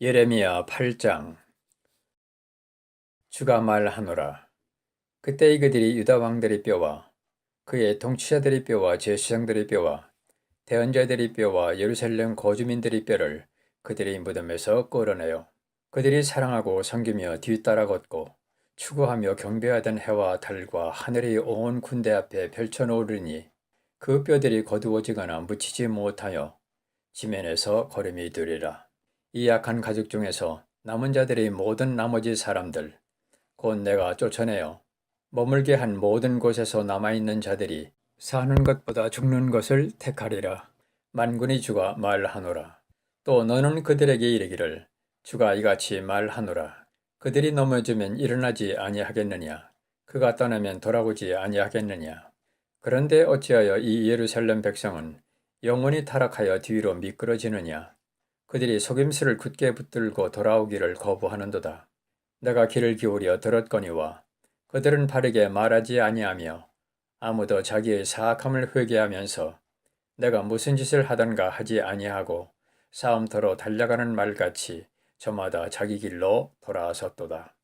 예레미야 8장 주가 말하노라. 그때 이그들이 유다 왕들의 뼈와 그의 통치자들의 뼈와 제사장들의 뼈와 대언자들의 뼈와 예루살렘 거주민들의 뼈를 그들의 무덤에서 끌어내요. 그들이 사랑하고 섬기며 뒤따라 걷고 추구하며 경배하던 해와 달과 하늘의 온 군대 앞에 펼쳐놓으리니 그 뼈들이 거두어지거나 묻히지 못하여 지면에서 걸음이 되리라. 이 약한 가족 중에서 남은 자들의 모든 나머지 사람들, 곧 내가 쫓아내어 머물게 한 모든 곳에서 남아있는 자들이 사는 것보다 죽는 것을 택하리라. 만군의 주가 말하노라. 또 너는 그들에게 이르기를 주가 이같이 말하노라. 그들이 넘어지면 일어나지 아니하겠느냐? 그가 떠나면 돌아오지 아니하겠느냐? 그런데 어찌하여 이 예루살렘 백성은 영원히 타락하여 뒤로 미끄러지느냐? 그들이 속임수를 굳게 붙들고 돌아오기를 거부하는도다. 내가 귀를 기울여 들었거니와 그들은 바르게 말하지 아니하며 아무도 자기의 사악함을 회개하면서 내가 무슨 짓을 하던가 하지 아니하고 싸움터로 달려가는 말같이 저마다 자기 길로 돌아섰도다.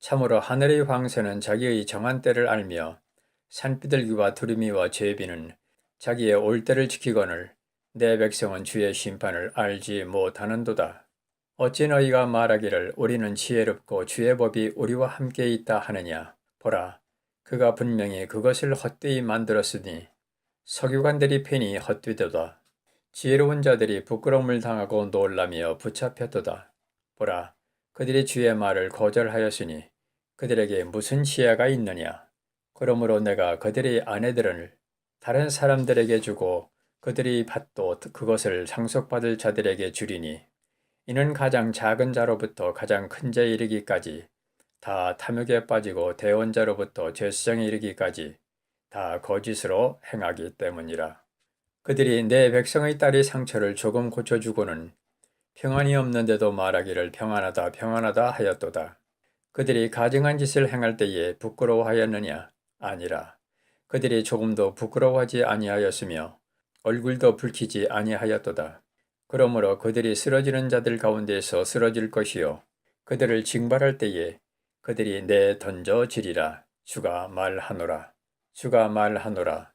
참으로 하늘의 황새는 자기의 정한 때를 알며 산비둘기와 두루미와 제비는 자기의 올 때를 지키거늘 내 백성은 주의 심판을 알지 못하는도다. 어찌 너희가 말하기를 우리는 지혜롭고 주의 법이 우리와 함께 있다 하느냐. 보라, 그가 분명히 그것을 헛되이 만들었으니 석유관들이 편히 헛되도다. 지혜로운 자들이 부끄러움을 당하고 놀라며 붙잡혔도다. 보라, 그들이 주의 말을 거절하였으니 그들에게 무슨 지혜가 있느냐. 그러므로 내가 그들의 아내들을 다른 사람들에게 주고 그들이 밭도 그것을 상속받을 자들에게 주리니 이는 가장 작은 자로부터 가장 큰 자에 이르기까지 다 탐욕에 빠지고 대원자로부터 제수장에 이르기까지 다 거짓으로 행하기 때문이라. 그들이 내 백성의 딸의 상처를 조금 고쳐주고는 평안이 없는데도 말하기를 평안하다 평안하다 하였도다. 그들이 가증한 짓을 행할 때에 부끄러워하였느냐? 아니라. 그들이 조금도 부끄러워하지 아니하였으며 얼굴도 붉히지 아니하였도다. 그러므로 그들이 쓰러지는 자들 가운데서 쓰러질 것이요. 그들을 징발할 때에 그들이 내 던져지리라. 주가 말하노라. 주가 말하노라.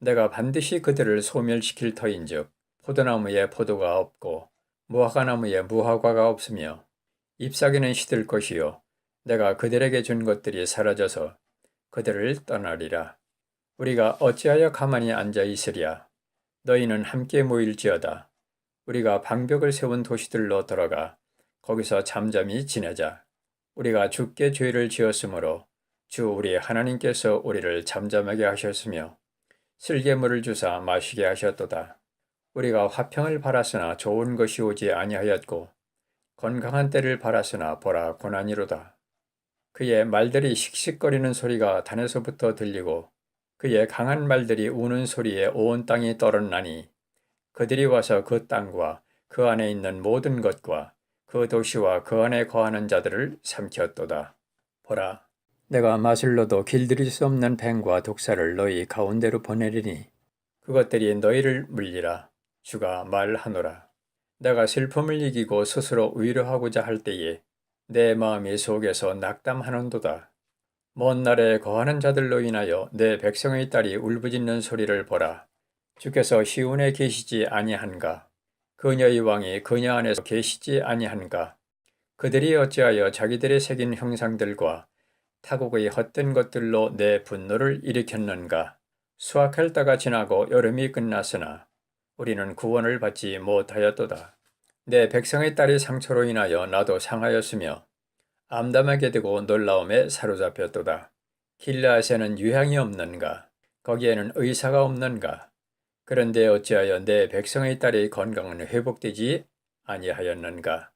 내가 반드시 그들을 소멸시킬 터인즉 포도나무에 포도가 없고 무화과나무에 무화과가 없으며 잎사귀는 시들 것이요. 내가 그들에게 준 것들이 사라져서 그들을 떠나리라. 우리가 어찌하여 가만히 앉아 있으랴 너희는 함께 모일지어다. 우리가 방벽을 세운 도시들로 들어가 거기서 잠잠히 지내자. 우리가 주께 죄를 지었으므로 주 우리 하나님께서 우리를 잠잠하게 하셨으며 쓸개물을 주사 마시게 하셨도다. 우리가 화평을 바랐으나 좋은 것이 오지 아니하였고 건강한 때를 바랐으나 보라 고난이로다. 그의 말들이 씩씩거리는 소리가 단에서부터 들리고 그의 강한 말들이 우는 소리에 온 땅이 떨어나니 그들이 와서 그 땅과 그 안에 있는 모든 것과 그 도시와 그 안에 거하는 자들을 삼켰도다. 보라, 내가 마술로도 길들일 수 없는 뱀과 독사를 너희 가운데로 보내리니 그것들이 너희를 물리라. 주가 말하노라. 내가 슬픔을 이기고 스스로 위로하고자 할 때에 내 마음이 속에서 낙담하는도다. 먼 날에 거하는 자들로 인하여 내 백성의 딸이 울부짖는 소리를 보라. 주께서 시온에 계시지 아니한가? 그녀의 왕이 그녀 안에서 계시지 아니한가? 그들이 어찌하여 자기들의 새긴 형상들과 타국의 헛된 것들로 내 분노를 일으켰는가? 수확할 때가 지나고 여름이 끝났으나 우리는 구원을 받지 못하였도다. 내 백성의 딸이 상처로 인하여 나도 상하였으며 암담하게 되고 놀라움에 사로잡혔도다. 길라앗에는 유향이 없는가? 거기에는 의사가 없는가? 그런데 어찌하여 내 백성의 딸의 건강은 회복되지 아니하였는가?